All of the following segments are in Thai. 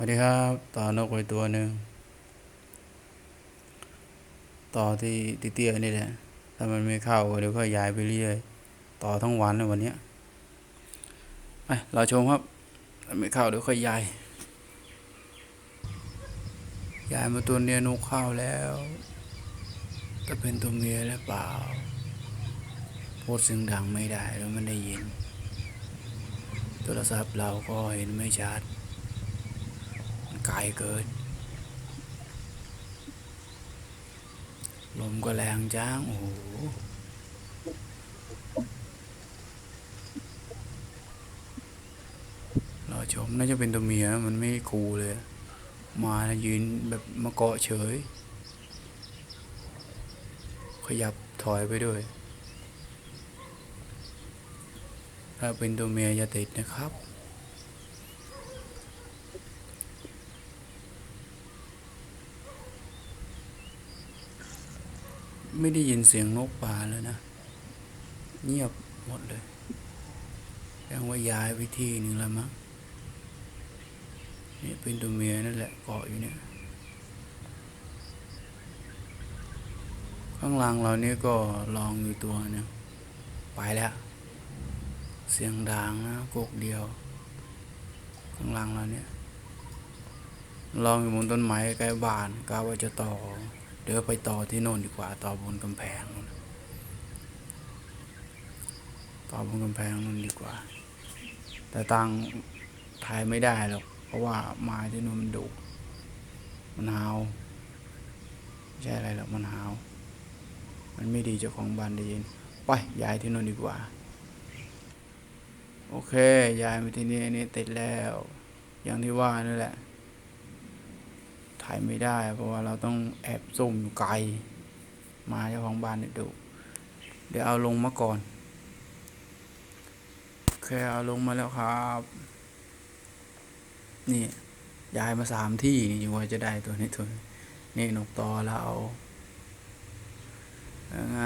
สวัสดีครับต่อนกไปตัวหนึ่งต่อที่เตี้ยนี่แหละถ้ามันไม่เข้าเดี๋ยวก็ย้ายไปเรื่อยต่อทั้งวันเลยวันเนี้ยไปเราชมครับถ้าไม่เข้าเดี๋ยวค่อยย้ายย้ายมาตัวเนี้ยนกเข้าแล้วจะเป็นตัวเมียหรือเปล่าพูดเสียงดังไม่ได้แล้วมันได้ยินโทรศัพท์เราก็เห็นไม่ชัด ไกลเกิน ลมก็แรงจ้าง โอ้โหรอชมน่าจะเป็นตัวเมียมันไม่คูเลย มาแล้วยืนแบบมาเกาะเฉย ขยับถอยไปด้วย ถ้าเป็นตัวเมียอย่าติดนะครับ ไม่ได้ยินเสียงนกป่าแล้วนะ เงียบหมดเลยแสดงว่าย้ายไปที่หนึ่งแล้วมั้งนี่เป็นตัวเมียนั่นแหละเกาะอยู่เนี่ย ข้างล่างเรานี่ก็ลองอยู่ตัวหนึงไปแล้ว เสียงดังนะกกเดียว ข้างล่างเราเนี่ยลองอยู่บนต้นไม้ใกล้บ้านกะว่าจะต่อ ดี๋ยวไปต่อที่โน่นดีกว่า ต่อบนกำแพงนู่นต่อบนกำแพงนู่นดีกว่า แต่ตังถ่ายไม่ได้หรอก เพราะว่าไม้ที่นู่นมันดุมันหาวไม่ใช่อะไรหรอกมันหาว มันไม่ดีเจ้าของบ้านได้ยิน ไปย้ายที่นู่นดีกว่า โอเคย้ายมาที่นี่นนี้ติดแล้ว อย่างที่ว่านั่นแหละ ถ่ายไม่ได้ เพราะว่าเราต้องแอบซุ่มอยู่ไกล มาเจ้าของบ้านเนี่ยดุเดี๋ยวเอาลงมาก่อนโอเคเอาลงมาแล้วครับ นี่ย้ายมาสามที่นี่อยู่ว่าจะได้ตัวนี้ตัวนี้นี่นกตอเรายังไง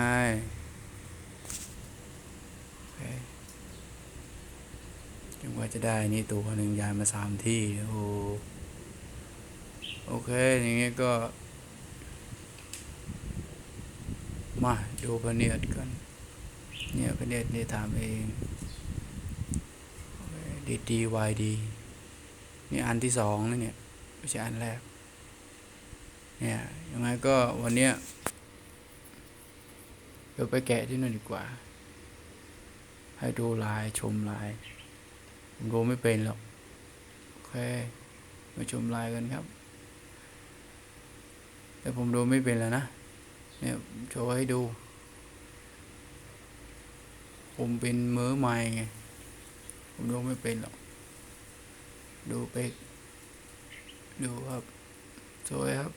ยังว่าจะได้นี่ตัวหนึ่งย้ายมาสามที่โอ้ โอเค อย่างงี้ก็ มาดูพระเนียดกัน เนี่ยพระเนียดนี่ทำเองดีดีวายดีนี่อันที่สองนะเนี่ยไม่ใช่อันแรก เนี่ยยังไงก็วันเนี้ยเดี๋ยวไปแกะที่นั่นดีกว่า ให้ดูลายชมลาย ผมดูไม่เป็นหรอก โอเค มาชมลายกันครับ แต่ผมดูไม่เป็นแล้วนะ เนี่ยโชว์ให้ดู ผมเป็นมือใหม่ไง ผมดูไม่เป็นหรอก ดูไป ดูครับสวยครับ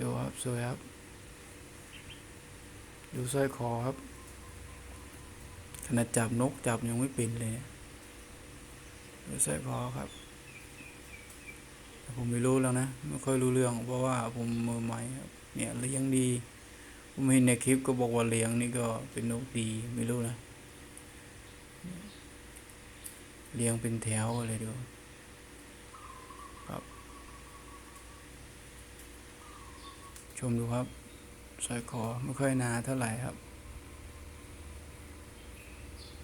ดูครับสวยครับ ดูสร้อยคอครับขนาดจับนกจับยังไม่เป็นเลยดูสร้อยคอครับ ผมไม่รู้แล้วนะ ไม่ค่อยรู้เรื่อง เพราะว่าผมมือใหม่เนี่ยเลี้ยงดี ผมเห็นในคลิปก็บอกว่าเลี้ยงนี่ก็เป็นนกดีไม่รู้นะเลี้ยงเป็นแถวอะไรดูครับ ชมดูครับสร้อยคอไม่ค่อยนาเท่าไหร่ครับ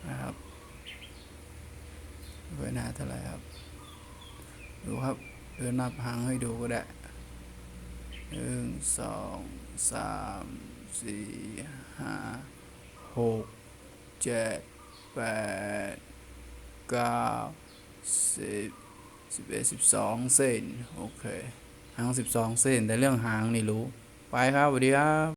นะครับไม่ค่อยนาเท่าไหร่ครับ ดูครับ เออนนับหางให้ดูก็ได้หนึ่งสองสามสี่ห้าหกเจ็ดแปดเก้าสิบสิบเอ็ดสิบสองเส้น โอเค หางสิบสองเส้น แต่เรื่องหางนี่รู้ ไปครับสวัสดีครับ